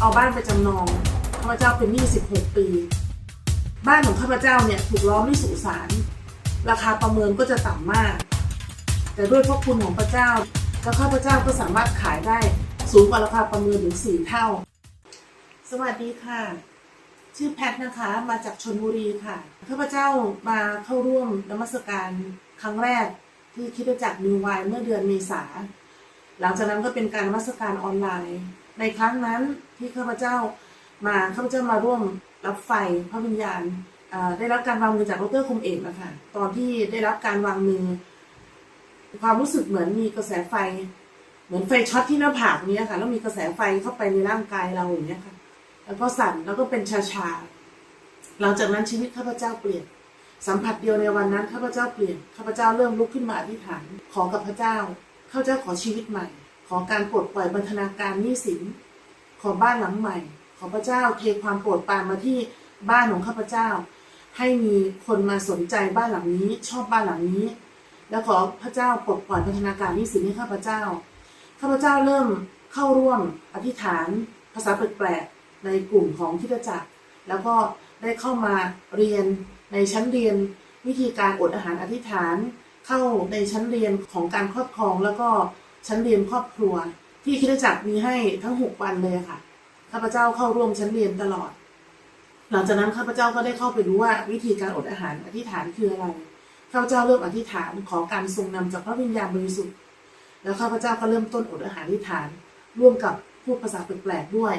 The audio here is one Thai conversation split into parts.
เอาบ้านไปจำนองข้าพเจ้าเป็นหนี้16 ปี บ้านของข้าพเจ้าเนี่ยถูกล้อมด้วยสุสานราคาประเมินก็จะต่ำมาก แต่ด้วยพระคุณของพระเจ้าแล้วข้าพเจ้าก็สามารถขายได้สูงกว่าราคาประเมินถึง4เท่า สวัสดีค่ะ ชื่อแพทนะคะ มาจากชนบุรีค่ะ ข้าพเจ้ามาเข้าร่วมนมัสการครั้งแรกที่คิดจักรนิวไวเมื่อเดือนเมษา หลังจากนั้นก็เป็นการนมัสการออนไลน์ ในครั้งนั้นที่ข้าพเจ้ามาข้าพเจ้ามาร่วมรับไฟพระวิญญาณได้รับการวางมือจากดรคมเอกนะคะตอนที่ได้รับการวางมือ ความรู้สึกเหมือนมีกระแสไฟ เหมือนไฟช็อตที่หน้าผากเนี้ยค่ะแล้วมีกระแสไฟเข้าไปในร่างกายเราอย่างเนี้ยค่ะ แล้วก็สั่นแล้วก็เป็นชาชาๆหลังจากนั้นชีวิตข้าพเจ้าเปลี่ยน สัมผัสเดียวในวันนั้นข้าพเจ้าเปลี่ยนข้าพเจ้าเริ่มลุกขึ้นมาอธิษฐานขอกับพระเจ้า ข้าพเจ้าขอชีวิตใหม่ ขอการปลดปล่อยบรรณาการหนี้สิน ขอบ้านหลังใหม่ ขอพระเจ้าเทความโปรดปรานมาที่บ้านของข้าพเจ้า ให้มีคนมาสนใจบ้านหลังนี้ ชอบบ้านหลังนี้ แล้วขอพระเจ้าปลดปล่อยพัฒนาการหนี้สินให้ข้าพเจ้า ข้าพเจ้าเริ่มเข้าร่วมอธิษฐานภาษาแปลกๆในกลุ่มของคริดจักร แล้วก็ได้เข้ามาเรียนในชั้นเรียนวิธีการอดอาหารอธิษฐาน เข้าในชั้นเรียนของการครอบครองแล้วก็ชั้นเรียนครอบครัว ที่คิดจักรมีให้ทั้งหกวันเลยค่ะข้าพเจ้าเข้าร่วมชั้นเรียนตลอด หลังจากนั้นข้าพเจ้าก็ได้เข้าไปรู้ว่าวิธีการอดอาหารอธิษฐานคืออะไรข้าพเจ้าเริ่มอธิษฐานขอการทรงนำจากพระวิญญาณบริสุทธิ์ แล้วข้าพเจ้าก็เริ่มต้นอดอาหารอธิษฐาน ร่วมกับพูดภาษาแปลกๆด้วย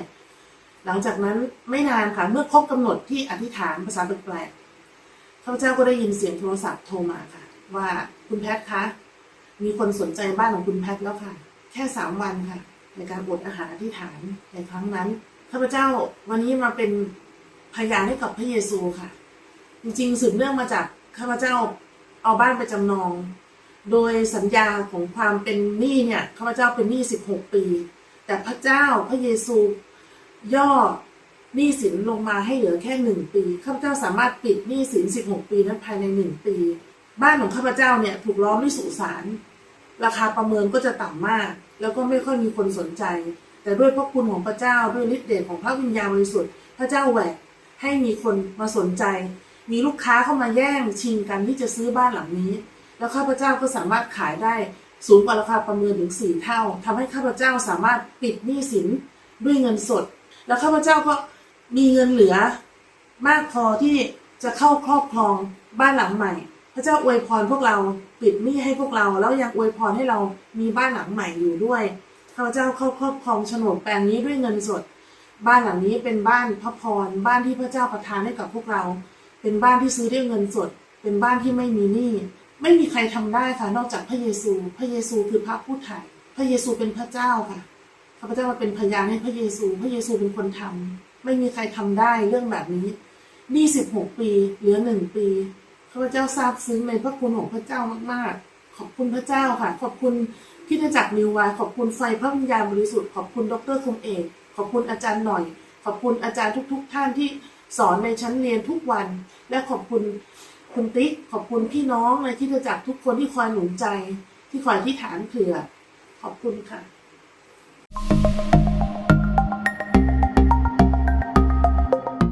หลังจากนั้นไม่นานค่ะเมื่อครบกำหนดที่อธิษฐานภาษาแปลกๆข้าพเจ้าก็ได้ยินเสียงโทรศัพท์โทรมาค่ะ ว่าคุณแพทย์คะมีคนสนใจบ้านของคุณแพทย์แล้วค่ะ แค่สามวันค่ะ ในการอดอาหารอธิษฐานในครั้งนั้นข้าพเจ้าวันนี้มาเป็นพยานให้กับพระเยซูค่ะ จริงๆสืบเนื่องมาจากข้าพเจ้าเอาบ้านไปจำนอง โดยสัญญาของความเป็นหนี้เนี่ยข้าพเจ้าเป็นหนี้16ปี แต่พระเจ้าพระเยซู ย่อหนี้สินลงมาให้เหลือแค่หนึ่งปีข้าพเจ้าสามารถปิดหนี้สิน16ปีนั้นภายในหนึ่งปี บ้านของข้าพเจ้าเนี่ยถูกล้อมด้วยสุสานราคาประเมินก็จะต่ำมาก แล้วก็ไม่ค่อยมีคนสนใจ แต่ด้วยพระคุณของพระเจ้าด้วยฤทธิ์เดชของพระวิญญาณบริสุทธิ์พระเจ้าแหวกให้มีคนมาสนใจ มีลูกค้าเข้ามาแย่งชิงกันที่จะซื้อบ้านหลังนี้ แล้วข้าพเจ้าก็สามารถขายได้สูงกว่าราคาประเมินถึงสี่เท่าทำให้ข้าพเจ้าสามารถปิดหนี้สินด้วยเงินสด แล้วข้าพเจ้าก็มีเงินเหลือ มากพอที่จะเข้าครอบครองบ้านหลังใหม่ พระเจ้าอวยพรพวกเราปิดหนี้ให้พวกเรา แล้วยังอวยพรให้เรามีบ้านหลังใหม่อยู่ด้วยข้าพเจ้าเข้าครอบครองโฉนดแปลงนี้ด้วยเงินสด บ้านหลังนี้เป็นบ้านพระพร บ้านที่พระเจ้าประทานให้กับพวกเรา เป็นบ้านที่ซื้อด้วยเงินสด เป็นบ้านที่ไม่มีหนี้ไม่มีใครทำได้ค่ะนอกจากพระเยซู พระเยซูคือพระผู้ไถ่พระเยซูเป็นพระเจ้าค่ะข้าพเจ้ามาเป็นพยานให้พระเยซู พระเยซูเป็นคนทำไม่มีใครทำได้เรื่องแบบนี้นี่สิบหกปี เหลือหนึ่งปี ข้าพเจ้าซาบซึ้งในพระคุณของพระเจ้ามากๆ ขอบคุณพระเจ้าค่ะ ขอบคุณคริดจักรนิววายขอบคุณไฟพระวิญญาณบริสุทธิ์ ขอบคุณดรคมเอก ขอบคุณอาจารย์หน่อย ขอบคุณอาจารย์ทุก ๆ ท่านที่สอนในชั้นเรียนทุกวัน และขอบคุณคุณติ๊ก ขอบคุณพี่น้องในคริดจักรทุกคนที่คอยหนุนใจ ที่คอยที่ฐานเผื่อ ขอบคุณค่ะ